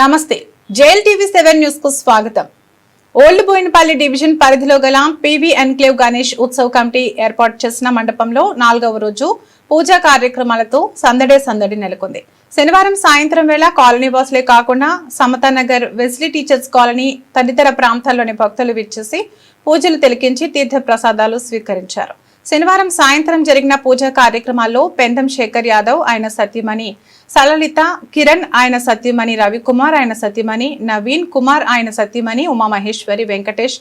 నమస్తే. Jail TV seven న్యూస్కు స్వాగతం. ఓల్డ్ బోయినపల్లి డివిజన్ పరిధిలో గల PV enclave Ganesh Utsav committee ఏర్పాటు చేసిన మండపంలో నాలుగవ రోజు పూజా కార్యక్రమాలతో సందడే సందడి నెలకొంది. శనివారం సాయంత్రం వేళ కాలనీ వాసులే కాకుండా సమతానగర్ వెస్లీ టీచర్స్ కాలనీ తదితర ప్రాంతాల్లోని భక్తులు విచ్చేసి పూజలు తిలకించి తీర్థ ప్రసాదాలు స్వీకరించారు. శనివారం సాయంత్రం జరిగిన పూజా కార్యక్రమాల్లో పెందం శేఖర్ యాదవ్ ఆయన సతీమణి సలలిత కిరణ్ ఆయన సత్యమణి రవికుమార్ ఆయన సతీమణి నవీన్ కుమార్ ఆయన సతీమణి ఉమామహేశ్వరి వెంకటేష్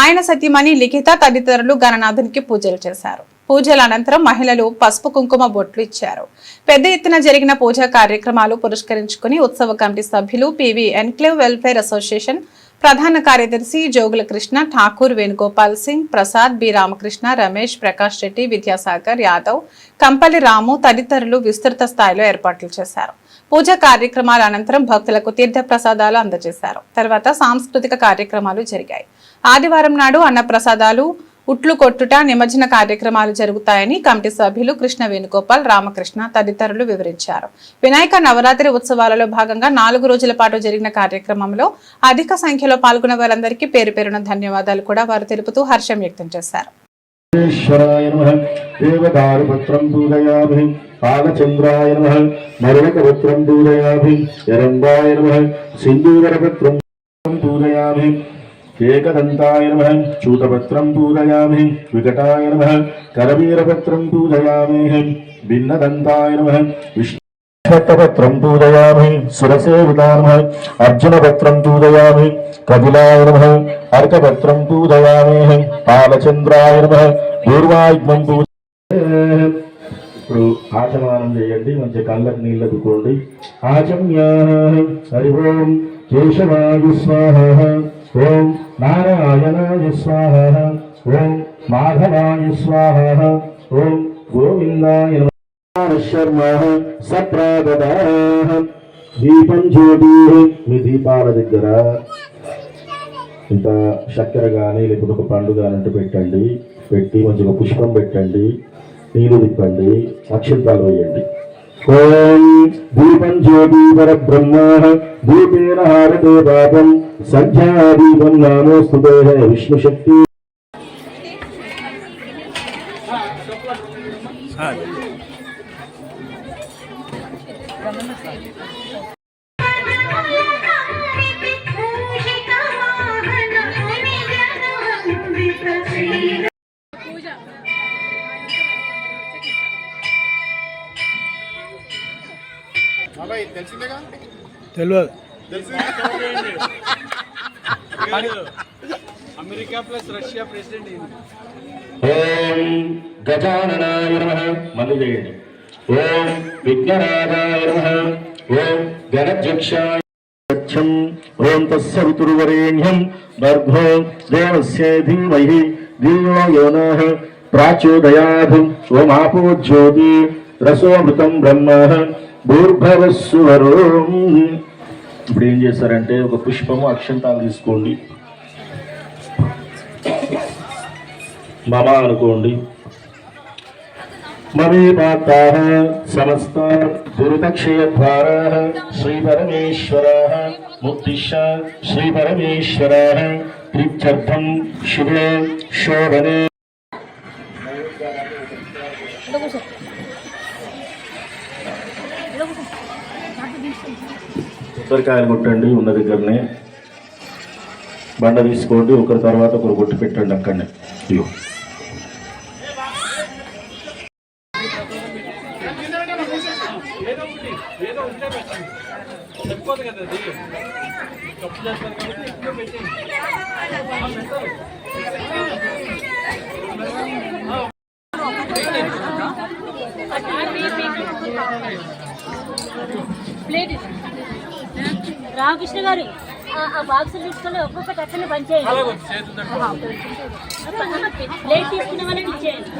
ఆయన సతీమణి లిఖిత తదితరులు గణనాథునికి పూజలు చేశారు. పూజల అనంతరం మహిళలు పసుపు కుంకుమ బొట్లు ఇచ్చారు. పెద్ద ఎత్తున జరిగిన పూజా కార్యక్రమాలు పురస్కరించుకుని ఉత్సవ కమిటీ సభ్యులు పివి ఎన్క్లేవ్ వెల్ఫేర్ అసోసియేషన్ ప్రధాన కార్యదర్శి జోగుల కృష్ణ ఠాకూర్ వేణుగోపాల్ సింగ్ ప్రసాద్ బి. రామకృష్ణ రమేష్ ప్రకాష్ రెడ్డి విద్యాసాగర్ యాదవ్ కంపల్లి రాము తదితరులు విస్తృత స్థాయిలో ఏర్పాట్లు చేశారు. పూజా కార్యక్రమాల అనంతరం భక్తులకు తీర్థ ప్రసాదాలు అందజేశారు. తర్వాత సాంస్కృతిక కార్యక్రమాలు జరిగాయి. ఆదివారం నాడు అన్న ప్రసాదాలు ఉట్లు కొట్టుట నిమజ్జన కార్యక్రమాలు జరుగుతాయని కమిటీ సభ్యులు కృష్ణ వేణుగోపాల్ రామకృష్ణ తదితరులు వివరించారు. వినాయక నవరాత్రి ఉత్సవాలలో భాగంగా నాలుగు రోజుల పాటు జరిగిన కార్యక్రమంలో అధిక సంఖ్యలో పాల్గొన్న వారందరికీ పేరు పేరున ధన్యవాదాలు కూడా వారు తెలుపుతూ హర్షం వ్యక్తం చేశారు. నమ. మరణకపత్రం పూజయామి ఎరంబాయ నమ. సింధూరపత్రం పూజయామి ఏకదంతాయ నమ చూతపత్రం పూజయామి వికటాయ నమ కరవీరపత్రం పూజయామి భిన్నదంతాయ నమ విష్ణు భక్తపత్రం పూజయామి సురసేవితాయ అర్జునపత్రం పూజయామి కపిలాయ నమ అర్కపత్రం పూజయామి పాలచంద్రాయ నమ పూర్వాయుగ్మం పూజ ఇప్పుడు ఆచమానం చేయండి మంచి కళ్ళకు నీళ్ళు ఆచమ్యా హరి ఓం కేశవాయు స్వాహ ఓం నారాయణాయ స్వాహ. ఓం మాధవాయ స్వాహ. ఓం గోవిందాయ శర్మ సప్రాగదా దీపం జ్యోతి. మీ దీపాల దగ్గర ఇంత చక్కెర కానీ లేకపోతే ఒక పండు కానీ పెట్టండి. పెట్టి మంచిగా పుష్పం పెట్టండి. నీరు తిప్పండి. అక్షంతాలు వేయండి. ॐ दीपं ज्योति परब्रह्मः दीपेन हारते पापं सन्ध्यादीपं नामोऽस्तु देह विष्णुशक्ति। తెలియదు. అమెరికా ప్లస్ రష్యా ప్రెసిడెంట్ ఓం గజాననాయ నమః. మళ్ళీ చేయండి. ఓం విఘ్నరాజాయ నమః. ఓం గణధ్యక్షాయ గచ్చం. ఓం తస్య వితుర్వరేణ్యం భర్గో దేవస్య ధీమహి. ధియో యో నః ప్రాచోదయాత్ ఓం ఆపో జ్యోతి. రసోమృతం బ్రహ్మ. భూర్భవస్వరం ఇప్పుడు ఏం చేశారంటే ఒక పుష్పము అక్షంతాలు తీసుకోండి. మమ అనుకోండి. మమే మాత సమస్త దురితక్షయద్వారాः శ్రీపరమేశ్వరాः శ్రీ శ్రీపరమేశ్వరాः తృప్త్యర్థం శుభే శోభనే. కొబ్బరికాయలు కొట్టండి ఉన్న దగ్గరనే బండ తీసుకోండి ఒకరి తర్వాత ఒకరు కొట్టి పెట్టండి అక్కడనే. కదా తప్పు చేస్తారు కాబట్టి రామకృష్ణ గారు ఆ- బాక్స్ తీసుకొని ఒక్కొక్కటి అట్లనే పనిచేయండి. ప్లేట్ తీసుకున్న ఇచ్చేయండి